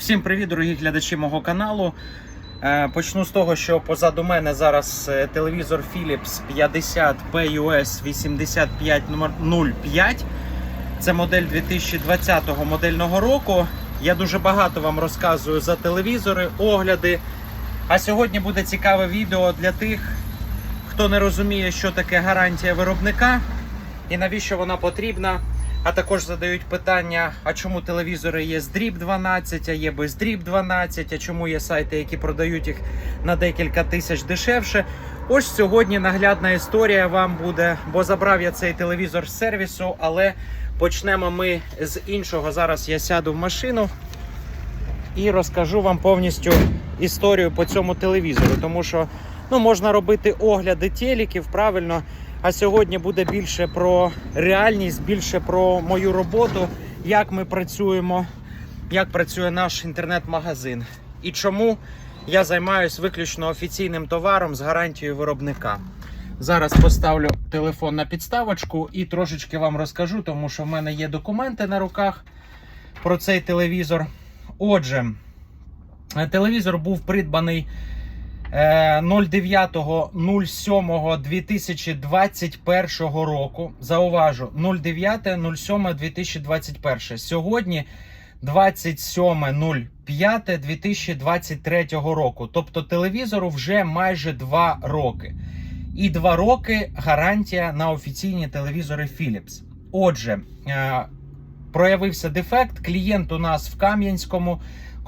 Всім привіт, дорогі глядачі мого каналу. Е, Почну з того, що позаду мене зараз е, телевізор Philips 50 PUS 8505. Це модель 2020 модельного року. Я дуже багато вам розказую за телевізори, огляди. А сьогодні буде цікаве відео для тих, хто не розуміє, що таке гарантія виробника і навіщо вона потрібна. А також задають питання: а чому телевізори є з дріб 12, а є без дріб 12, а чому є сайти, які продають їх на декілька тисяч дешевше. Ось сьогодні наглядна історія вам буде, бо забрав я цей телевізор з сервісу, але почнемо ми з іншого. Зараз я сяду в машину і розкажу вам повністю історію по цьому телевізору, тому що ну, можна робити огляди телеків, правильно. А сьогодні буде більше про реальність, більше про мою роботу, як ми працюємо, як працює наш інтернет-магазин і чому я займаюся виключно офіційним товаром з гарантією виробника. Зараз поставлю телефон на підставочку і трошечки вам розкажу, тому що в мене є документи на руках про цей телевізор. Отже, телевізор був придбаний 09.07.2021 року. Зауважу 09.07.2021. Сьогодні 27.05.2023 року. Тобто телевізору вже майже 2 роки. І 2 роки гарантія на офіційні телевізори Philips. Отже, е, проявився дефект. Клієнт у нас в Кам'янському.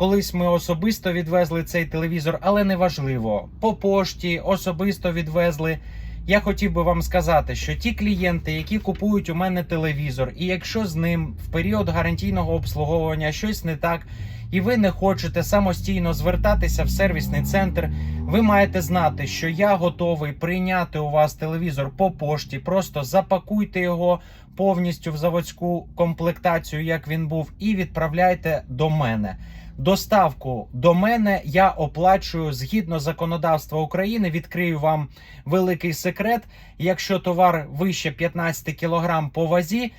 Колись ми особисто відвезли цей телевізор, але неважливо. По пошті особисто відвезли. Я хотів би вам сказати, що ті клієнти, які купують у мене телевізор, і якщо з ним в період гарантійного обслуговування щось не так, і ви не хочете самостійно звертатися в сервісний центр, ви маєте знати, що я готовий прийняти у вас телевізор по пошті. Просто запакуйте його повністю в заводську комплектацію, як він був, і відправляйте до мене. Доставку до мене я оплачую згідно законодавства України. Відкрию вам великий секрет. Якщо товар вище 15 кг по вазі,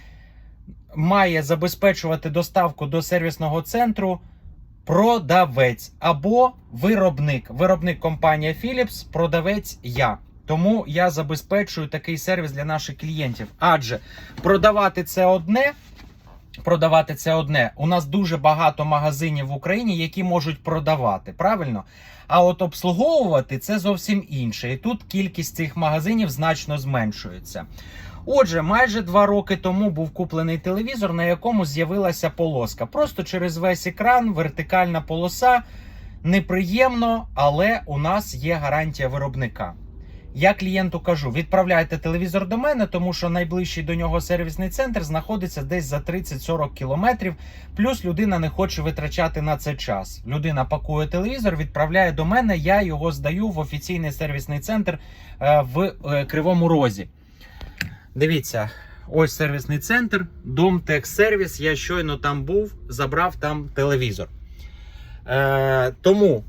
має забезпечувати доставку до сервісного центру продавець або виробник. Виробник компанія Philips, продавець я. Тому я забезпечую такий сервіс для наших клієнтів. Адже продавати це одне. Продавати це одне. У нас дуже багато магазинів в Україні, які можуть продавати, правильно? А от обслуговувати це зовсім інше. І тут кількість цих магазинів значно зменшується. Отже, майже два роки тому був куплений телевізор, на якому з'явилася полоска. Просто через весь екран, вертикальна полоса. Неприємно, але у нас є гарантія виробника. Я клієнту кажу: відправляйте телевізор до мене, тому що найближчий до нього сервісний центр знаходиться десь за 30-40 кілометрів. Плюс людина не хоче витрачати на це час. Людина пакує телевізор, відправляє до мене. Я його здаю в офіційний сервісний центр е, в е, Кривому Розі. Дивіться, ось сервісний центр, Домтехсервіс. Я щойно там був, забрав там телевізор. Е, тому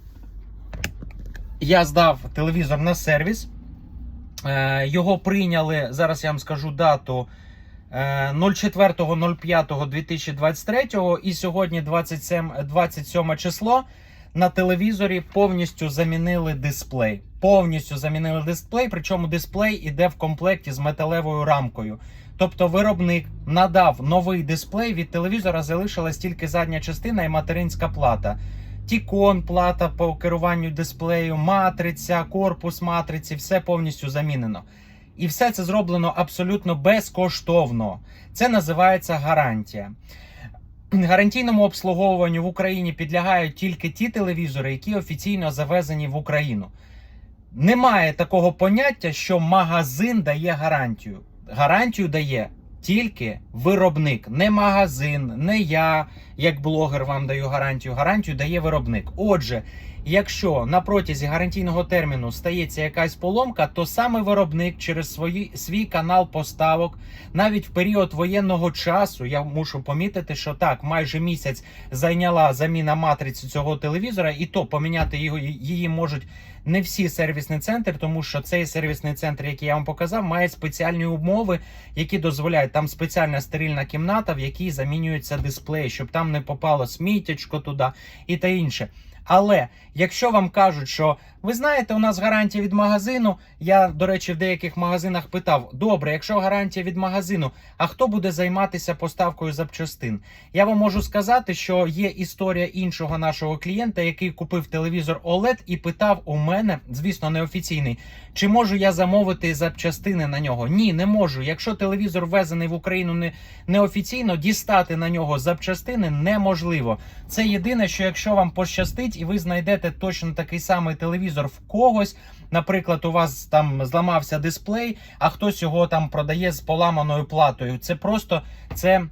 я здав телевізор на сервіс. Е, Його прийняли, зараз я вам скажу дату е, 04.05.2023 і сьогодні 27, 27 число. На телевізорі повністю замінили дисплей. Повністю замінили дисплей, причому дисплей іде в комплекті з металевою рамкою. Тобто виробник надав новий дисплей, від телевізора залишилась тільки задня частина і материнська плата. Тікон, плата по керуванню дисплею, матриця, корпус матриці, все повністю замінено. І все це зроблено абсолютно безкоштовно. Це називається гарантія. Гарантійному обслуговуванню в Україні підлягають тільки ті телевізори, які офіційно завезені в Україну. Немає такого поняття, що магазин дає гарантію. Гарантію дає тільки виробник, не магазин, не я, як блогер, вам даю гарантію. Гарантію дає виробник. Отже, якщо на протязі гарантійного терміну стається якась поломка, то саме виробник через свої, свій канал поставок, навіть в період воєнного часу, я мушу помітити, що так, майже місяць зайняла заміна матриці цього телевізора, і то поміняти його її можуть не всі сервісні центри, тому що цей сервісний центр, який я вам показав, має спеціальні умови, які дозволяють там спеціальна стерильна кімната, в якій замінюється дисплей, щоб там не попало сміттячко туди і та інше. Але якщо вам кажуть, що ви знаєте, у нас гарантія від магазину, я, до речі, в деяких магазинах питав: добре, якщо гарантія від магазину, а хто буде займатися поставкою запчастин? Я вам можу сказати, що є історія іншого нашого клієнта, який купив телевізор OLED і питав у мене, звісно, неофіційний, чи можу я замовити запчастини на нього? Ні, не можу. Якщо телевізор ввезений в Україну не неофіційно, дістати на нього запчастини неможливо. Це єдине, що якщо вам пощастить, і ви знайдете точно такий самий телевізор в когось. Наприклад, у вас там зламався дисплей, а хтось його там продає з поламаною платою. Це просто це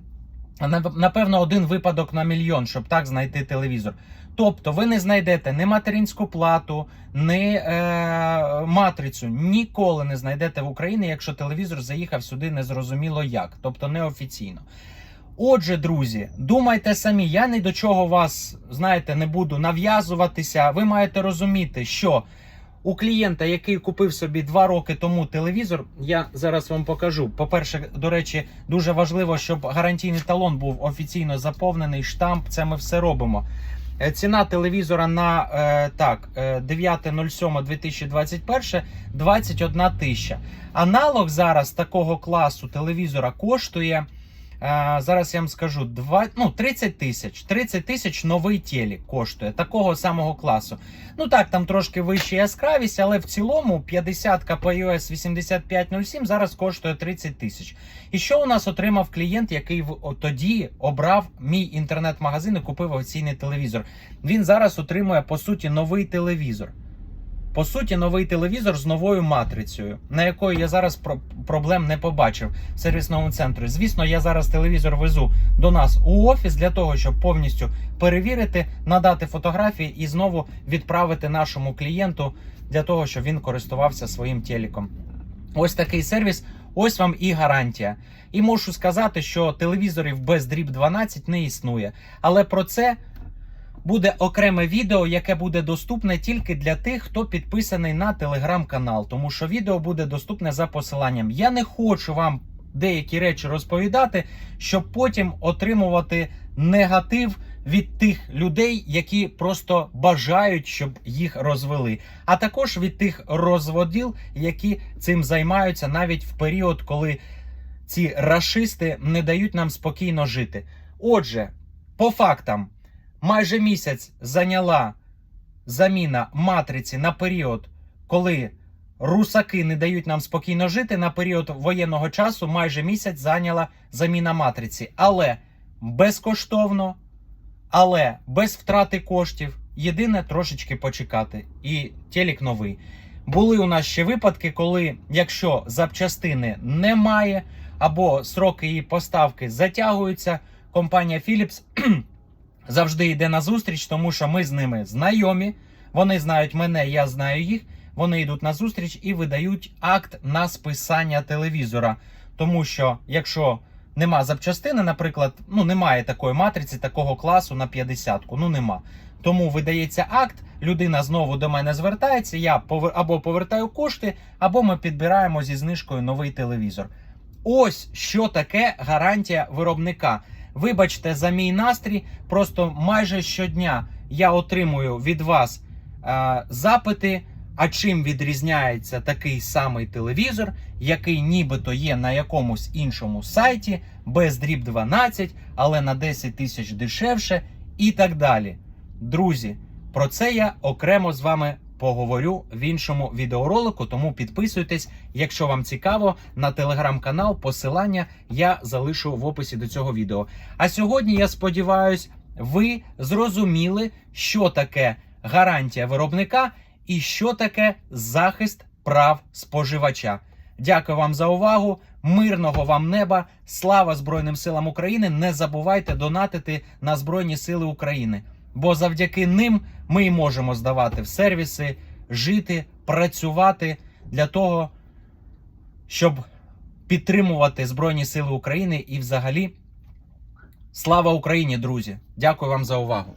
напевно один випадок на мільйон, щоб так знайти телевізор. Тобто ви не знайдете ні материнську плату, ні е, матрицю. Ніколи не знайдете в Україні, якщо телевізор заїхав сюди незрозуміло як, тобто неофіційно. Отже, друзі, думайте самі, я ні до чого вас, знаєте, не буду нав'язуватися. Ви маєте розуміти, що у клієнта, який купив собі два роки тому телевізор, я зараз вам покажу. По-перше, до речі, дуже важливо, щоб гарантійний талон був офіційно заповнений. Штамп, це ми все робимо. Е, Ціна телевізора на е, так, е, 9.07.2021 21 тисяча. Аналог зараз такого класу телевізора коштує. Зараз я вам скажу 2, ну, 30 тисяч. 30 тисяч новий телек коштує такого самого класу. Ну так, там трошки вища яскравість, але в цілому 50 KPUS 8507 зараз коштує 30 тисяч. І що у нас отримав клієнт, який в- тоді обрав мій інтернет-магазин і купив офіційний телевізор? Він зараз отримує по суті новий телевізор. По суті, новий телевізор з новою матрицею, на якої я зараз про- проблем не побачив в сервісному центрі. Звісно, я зараз телевізор везу до нас у офіс для того, щоб повністю перевірити, надати фотографії і знову відправити нашому клієнту для того, щоб він користувався своїм телеком. Ось такий сервіс, ось вам і гарантія. І мушу сказати, що телевізорів без дріб 12 не існує. Але про це буде окреме відео, яке буде доступне тільки для тих, хто підписаний на телеграм-канал, тому що відео буде доступне за посиланням. Я не хочу вам деякі речі розповідати, щоб потім отримувати негатив від тих людей, які просто бажають, щоб їх розвели, а також від тих розводіл, які цим займаються навіть в період, коли ці рашисти не дають нам спокійно жити. Отже, по фактам, майже місяць зайняла заміна матриці на період, коли русаки не дають нам спокійно жити. На період воєнного часу майже місяць зайняла заміна матриці, але безкоштовно, але без втрати коштів. Єдине трошечки почекати, і телек новий. Були у нас ще випадки, коли якщо запчастини немає, або сроки її поставки затягуються, компанія Philips завжди йде на зустріч, тому що ми з ними знайомі. Вони знають мене, я знаю їх. Вони йдуть на зустріч і видають акт на списання телевізора. Тому що якщо нема запчастини, наприклад, ну немає такої матриці, такого класу на 50-ку, ну нема. Тому видається акт, людина знову до мене звертається. Я повер- або повертаю кошти, або ми підбираємо зі знижкою новий телевізор. Ось що таке гарантія виробника. Вибачте за мій настрій, просто майже щодня я отримую від вас е, запити. А чим відрізняється такий самий телевізор, який нібито є на якомусь іншому сайті, без дріб 12, але на 10 тисяч дешевше, і так далі. Друзі, про це я окремо з вами поговорю в іншому відеоролику, тому підписуйтесь, якщо вам цікаво, на телеграм-канал. Посилання я залишу в описі до цього відео. А сьогодні я сподіваюся, ви зрозуміли, що таке гарантія виробника і що таке захист прав споживача. Дякую вам за увагу. Мирного вам неба, слава Збройним силам України. Не забувайте донатити на Збройні Сили України. Бо завдяки ним ми й можемо здавати в сервіси, жити, працювати для того, щоб підтримувати Збройні Сили України і взагалі слава Україні, друзі! Дякую вам за увагу!